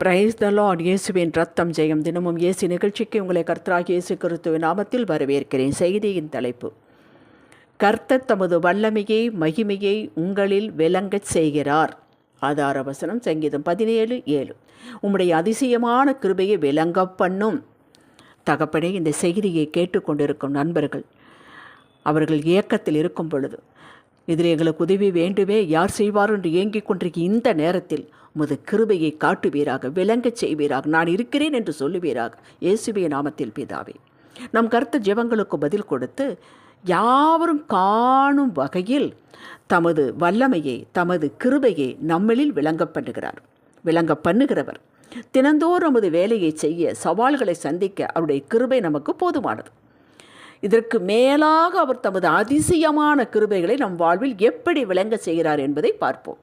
Praise the Lord இயேசுவின் ரத்தம் ஜெயம். தினமும் இயேசு நிகழ்ச்சிக்கு உங்களை கர்த்தராக இயேசு கிறிஸ்துவின் நாமத்தில் வரவேற்கிறேன். செய்தியின் தலைப்பு. கர்த்தர் தமது வல்லமையை மகிமையை உங்களில் விளங்கச் செய்கிறார். ஆதார வசனம் சங்கீதம் பதினேழு ஏழு. உம்முடைய அதிசயமான கிருபையை விளங்க பண்ணும். தகப்பனே இந்த செய்தியை கேட்டுக்கொண்டிருக்கும் நண்பர்கள் அவர்கள் இயக்கத்தில் இருக்கும் பொழுது இதில் எங்களுக்கு உதவி வேண்டுமே யார் செய்வார் என்று ஏங்கிக் கொண்டிருக்க இந்த நேரத்தில் உமது கிருபையை காட்டுவீராக விளங்கச் செய்வீராக நான் இருக்கிறேன் என்று சொல்லுவீராக இயேசுவே நாமத்தில் பிதாவே. நம் கருத்த ஜெபங்களுக்கு பதில் கொடுத்து யாவரும் காணும் வகையில் தமது வல்லமையை தமது கிருபையை நம்மளில் விளங்க பண்ணுகிறார். விளங்க பண்ணுகிறவர். தினந்தோறும் நமது வேலையை செய்ய சவால்களை சந்திக்க அவருடைய கிருபை நமக்கு போதுமானது. இதற்கு மேலாக அவர் தமது அதிசயமான கிருபைகளை நம் வாழ்வில் எப்படி விளங்க செய்கிறார் என்பதை பார்ப்போம்.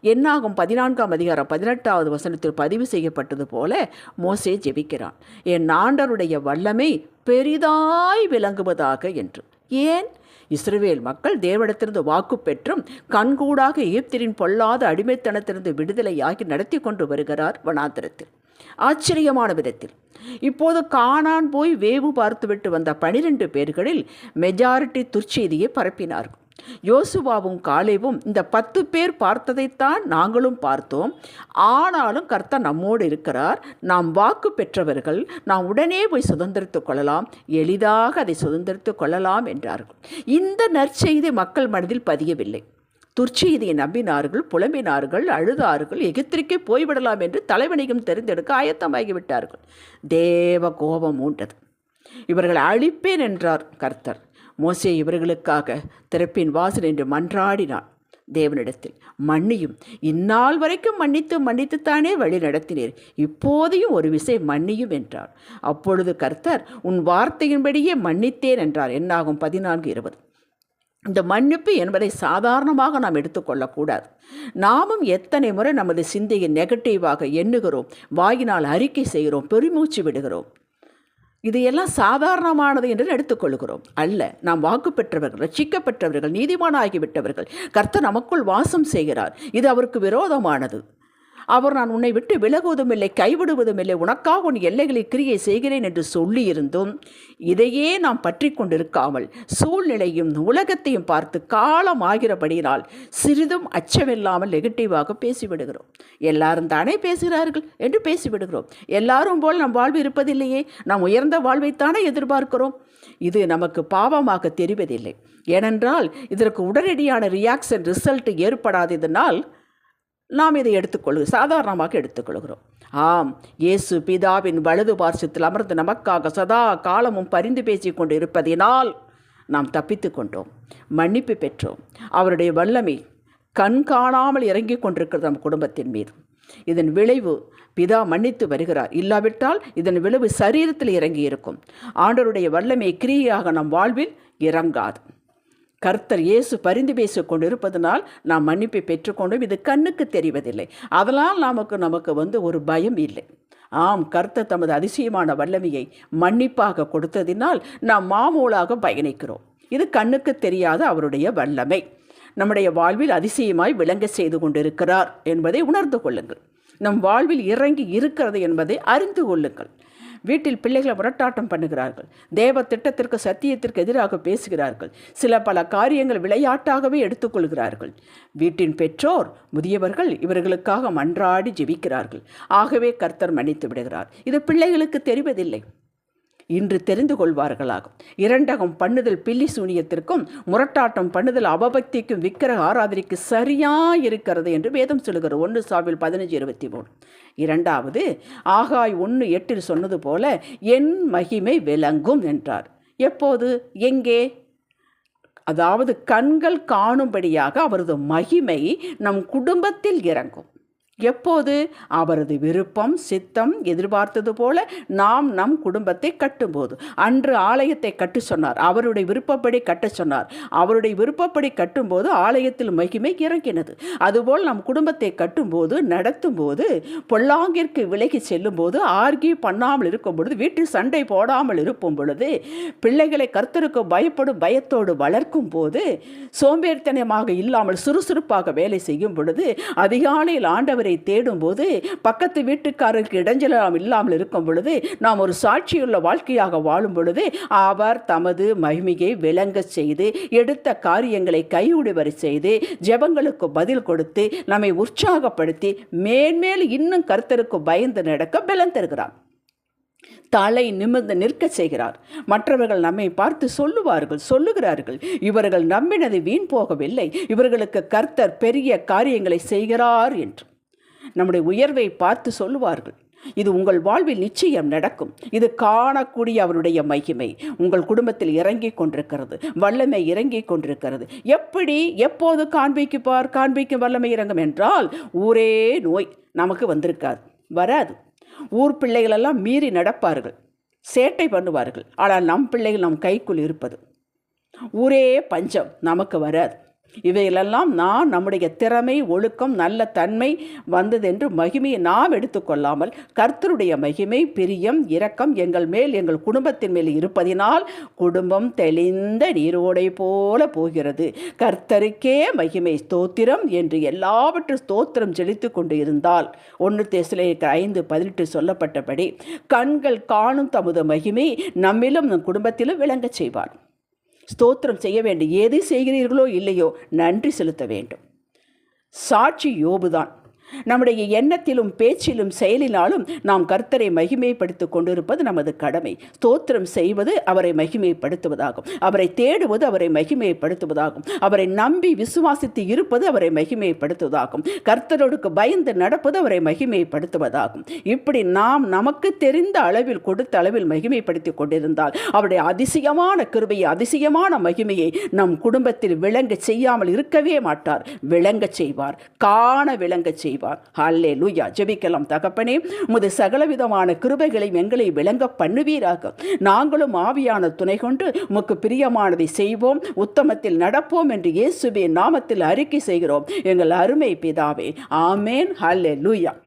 என்னாகும் பதினான்காம் அதிகாரம் பதினெட்டாவது வசனத்தில் பதிவு செய்யப்பட்டது போல மோசே ஜெபிக்கிறான். என் ஆண்டருடைய வல்லமை பெரிதாய் விளங்குவதாக என்று. ஏன்? இஸ்ரேல் மக்கள் தேவனிடத்திலிருந்து வாக்கு பெற்றும் கண்கூடாக எகிப்திரின் பொல்லாத அடிமைத்தனத்திலிருந்து விடுதலையாகி நடத்தி கொண்டு வருகிறார் வனாந்திரத்தில். ஆச்சரியமான விதத்தில். இப்போது காணான் போய் வேவு பார்த்துவிட்டு வந்த பனிரெண்டு பேர்களில் மெஜாரிட்டி துர்ச்செய்தியை பரப்பினார்கள் யோசுவாவும் காலேவும் இந்த பத்து பேர் பார்த்ததைத்தான் நாங்களும் பார்த்தோம். ஆனாலும் கர்த்தர் நம்மோடு இருக்கிறார். நாம் வாக்கு பெற்றவர்கள். நாம் உடனே போய் சுதந்திரித்து கொள்ளலாம். எளிதாக அதை சுதந்திரித்து கொள்ளலாம் என்றார்கள். இந்த நற்செய்தி மக்கள் மனதில் பதியவில்லை. துர்ச்செய்தியை நம்பினார்கள் புலம்பினார்கள் அழுதார்கள் எகித்திரிக்கே போய்விடலாம் என்று தலைவனையும் தெரிந்தெடுக்க ஆயத்தமாகிவிட்டார்கள். தேவ கோபம் மூண்டது இவர்கள் அழிப்பேன் என்றார் கர்த்தர். மோசே இவர்களுக்காக திறப்பின் வாசல் என்று மன்றாடினான். தேவனிடத்தில் மன்னியும். இந்நாள் வரைக்கும் மன்னித்து மன்னித்துத்தானே வழி நடத்தினீர். இப்போதையும் ஒரு விசை மன்னியும் என்றார். அப்பொழுது கர்த்தர் உன் வார்த்தையின்படியே மன்னித்தேன் என்றார். என்னாகும் பதினான்கு இருபது. இந்த மன்னிப்பு என்பதை சாதாரணமாக நாம் எடுத்துக்கொள்ளக்கூடாது. நாமும் எத்தனை முறை நமது சிந்தையை நெகட்டிவாக எண்ணுகிறோம் வாயினால் அறிக்கை செய்கிறோம் பெருமூச்சு விடுகிறோம். இதையெல்லாம் சாதாரணமானது என்று எடுத்துக்கொள்கிறோம். அல்ல நாம் வாக்கு பெற்றவர்கள் ரட்சிக்கப்பட்டவர்கள் நீதிமானாகிவிட்டவர்கள் கர்த்தர் நமக்குள் வாசம் செய்கிறார். இது அவருக்கு விரோதமானது. அவர் நான் உன்னை விட்டு விலகுவதும் இல்லை கைவிடுவதும் இல்லை. உனக்காக உன் எல்லைகளை கிரியை செய்கிறேன் என்று சொல்லியிருந்தும் இதையே நாம் பற்றி கொண்டிருக்காமல் சூழ்நிலையும் உலகத்தையும் பார்த்து காலம் ஆகிறபடியினால் சிறிதும் அச்சமில்லாமல் நெகட்டிவாக பேசிவிடுகிறோம். எல்லாரும் தானே பேசுகிறார்கள் என்று பேசிவிடுகிறோம். எல்லாரும் போல் நம் வாழ்வு இருப்பதில்லையே. நாம் உயர்ந்த வாழ்வைத்தானே எதிர்பார்க்கிறோம். இது நமக்கு பாவமாக தெரிவதில்லை. ஏனென்றால் இதற்கு உடனடியான ரியாக்ஷன் ரிசல்ட் ஏற்படாததினால் நாம் இதை எடுத்துக்கொள்கிறோம் சாதாரணமாக எடுத்துக்கொள்கிறோம். ஆம் இயேசு பிதாவின் வலது பார்சத்தில் அமர்ந்து நமக்காக சதா காலமும் பரிந்து பேசி கொண்டு இருப்பதினால் நாம் தப்பித்து கொண்டோம் மன்னிப்பு பெற்றோம். அவருடைய வல்லமை கண் காணாமல் இறங்கிக் கொண்டிருக்கிறது நம் குடும்பத்தின் மீது. இதன் விளைவு பிதா மன்னித்து வருகிறார். இல்லாவிட்டால் இதன் விளைவு சரீரத்தில் இறங்கி இருக்கும் ஆண்டவருடைய வல்லமை கிரியாக நம் வாழ்வில் இறங்காது. கர்த்தர் இயேசு பரிந்து பேசி கொண்டிருப்பதனால் நாம் மன்னிப்பை பெற்றுக்கொண்டோம் இது கண்ணுக்கு தெரிவதில்லை. அதனால் நமக்கு நமக்கு வந்து ஒரு பயம் இல்லை. ஆம் கர்த்தர் தமது அதிசயமான வல்லமையை மன்னிப்பாக கொடுத்ததினால் நாம் மாமூலாக பயணிக்கிறோம். இது கண்ணுக்கு தெரியாத அவருடைய வல்லமை. நம்முடைய வாழ்வில் அதிசயமாய் விளங்க செய்து கொண்டிருக்கிறார் என்பதை உணர்ந்து கொள்ளுங்கள். நம் வாழ்வில் இறங்கி இருக்கிறது என்பதை அறிந்து கொள்ளுங்கள். வீட்டில் பிள்ளைகளை முரட்டாட்டம் பண்ணுகிறார்கள். தேவ திட்டத்திற்கு சத்தியத்திற்கு எதிராக பேசுகிறார்கள். சில பல காரியங்கள் விளையாட்டாகவே எடுத்துக்கொள்கிறார்கள். வீட்டின் பெற்றோர் முதியவர்கள் இவர்களுக்காக மன்றாடி ஜெபிக்கிறார்கள். ஆகவே கர்த்தர் மன்னித்து விடுகிறார். இது பிள்ளைகளுக்கு தெரிவதில்லை. இன்று தெரிந்து கொள்வார்களாகும் இரண்டகம் பண்ணுதல் பில்லி சூனியத்திற்கும் முரட்டாட்டம் பண்ணுதல் அவபக்திக்கும் விக்கிரக ஆராதனைக்கு சரியாக இருக்கிறது என்று வேதம் சொல்கிறது ஒன்று சாவில் பதினஞ்சு இருபத்தி மூணு. இரண்டாவது ஆகாய் ஒன்று எட்டில் சொன்னது போல என் மகிமை விளங்கும் என்றார். எப்போது? எங்கே? அதாவது கண்கள் காணும்படியாக அவரது மகிமை நம் குடும்பத்தில் இறங்கும். எப்போது? அவரது விருப்பம் சித்தம் எதிர்பார்த்தது போல நாம் நம் குடும்பத்தை கட்டும்போது. அன்று ஆலயத்தை கட்டு சொன்னார். அவருடைய விருப்பப்படி கட்ட சொன்னார். அவருடைய விருப்பப்படி கட்டும்போது ஆலயத்தில் மகிமை இறங்கினது. அதுபோல் நம் குடும்பத்தை கட்டும்போது நடத்தும்போது பொல்லாங்கிற்கு விலகி செல்லும்போது ஆர்கி பண்ணாமல் இருக்கும் பொழுது வீட்டில் சண்டை போடாமல் இருக்கும் பொழுது பிள்ளைகளை கர்த்தருக்கு பயப்படும் பயத்தோடு வளர்க்கும் போது சோம்பேறித்தனமாக இல்லாமல் சுறுசுறுப்பாக வேலை செய்யும் பொழுது அதிகாலையில் ஆண்டவர் ஆண்டவரை தேடும்போது பக்கத்து வீட்டுக்காரருக்கு இடைஞ்சலாம் இல்லாமல் இருக்கும் பொழுது நாம் ஒரு சாட்சியுள்ள வாழ்க்கையாக வாழும் பொழுது அவர் தமது மகிமையை விளங்க செய்து எடுத்த காரியங்களை கைவிடுவர் செய்து ஜெபங்களுக்கு பதில் கொடுத்து நம்மை உற்சாகப்படுத்தி மேன்மேல் இன்னும் கர்த்தருக்கு பயந்து நடக்க பலம் தருகிறார். தலை நிமிர்ந்து நிற்க செய்கிறார். மற்றவர்கள் நம்மை பார்த்து சொல்லுவார்கள் சொல்லுகிறார்கள். இவர்கள் நம்பினது வீண் போகவில்லை. இவர்களுக்கு கர்த்தர் பெரிய காரியங்களை செய்கிறார் என்று. நம்முடைய உயர்வை பார்த்து சொல்லுவார்கள். இது உங்கள் வாழ்வில் நிச்சயம் நடக்கும். இது காணக்கூடிய அவருடைய மகிமை. உங்கள் குடும்பத்தில் இறங்கி கொண்டிருக்கிறது. வல்லமை இறங்கி கொண்டிருக்கிறது. எப்படி எப்போது காண்பிக்குப்பார் காண்பிக்கும் வல்லமை இறங்கும் என்றால் ஊரே நோய் நமக்கு வந்திருக்காது. வராது. ஊர் பிள்ளைகளெல்லாம் மீறி நடப்பார்கள். சேட்டை பண்ணுவார்கள். ஆனால் நம் பிள்ளைகள் நம் கைக்குள் இருப்பது. ஊரே பஞ்சம். நமக்கு வராது. இவைகளெல்லாம் நான் நம்முடைய திறமை ஒழுக்கம் நல்ல தன்மை வந்ததென்று மகிமையை நாம் எடுத்துக்கொள்ளாமல் கர்த்தருடைய மகிமை பிரியம் இரக்கம் எங்கள் மேல் எங்கள் குடும்பத்தின் மேல் இருப்பதினால் குடும்பம் தெளிந்த நீரோடை போல போகிறது. கர்த்தருக்கே மகிமை ஸ்தோத்திரம் என்று எல்லாவற்றும் ஸ்தோத்திரம் செழித்து கொண்டு இருந்தால் ஒன்று தேசிலே ஐந்து பதினெட்டு சொல்லப்பட்டபடி கண்கள் காணும் தமது மகிமை நம்மிலும் நம் குடும்பத்திலும் விளங்கச் செய்வார். ஸ்தோத்திரம் செய்ய வேண்டும் எதை செய்கிறீர்களோ இல்லையோ நன்றி செலுத்த வேண்டும். சாட்சி யோபுதான். நம்முடைய எண்ணத்திலும் பேச்சிலும் செயலினாலும் நாம் கர்த்தரை மகிமைப்படுத்திக் கொண்டிருப்பது நமது கடமை. ஸ்தோத்திரம் செய்வது அவரை மகிமைப்படுத்துவதாகும். அவரை தேடுவது அவரை மகிமைப்படுத்துவதாகும். அவரை நம்பி விசுவாசித்து இருப்பது அவரை மகிமைப்படுத்துவதாகும். கர்த்தரோடுக்கு பயந்து நடப்பது அவரை மகிமைப்படுத்துவதாகும். இப்படி நாம் நமக்கு தெரிந்த அளவில் கொடுத்த அளவில் மகிமைப்படுத்தி கொண்டிருந்தால் அவருடைய அதிசயமான கிருபையை அதிசயமான மகிமையை நம் குடும்பத்தில் விளங்க செய்யாமல் இருக்கவே மாட்டார். விளங்க செய்வார். காண விளங்க செய்வார். ஹல்லே லூயா ஜெபிக்கலாம் தகப்பனே உமது சகலவிதமான கிருபைகளை எங்களை விளங்க பண்ணுவீராக. நாங்களும் ஆவியான துணை கொண்டு உமக்கு பிரியமானதை செய்வோம். உத்தமத்தில் நடப்போம் என்று இயேசுவே நாமத்தில் அறிக்கை செய்கிறோம். எங்கள் அருமை பிதாவே. ஆமேன். ஹல்லே லூயா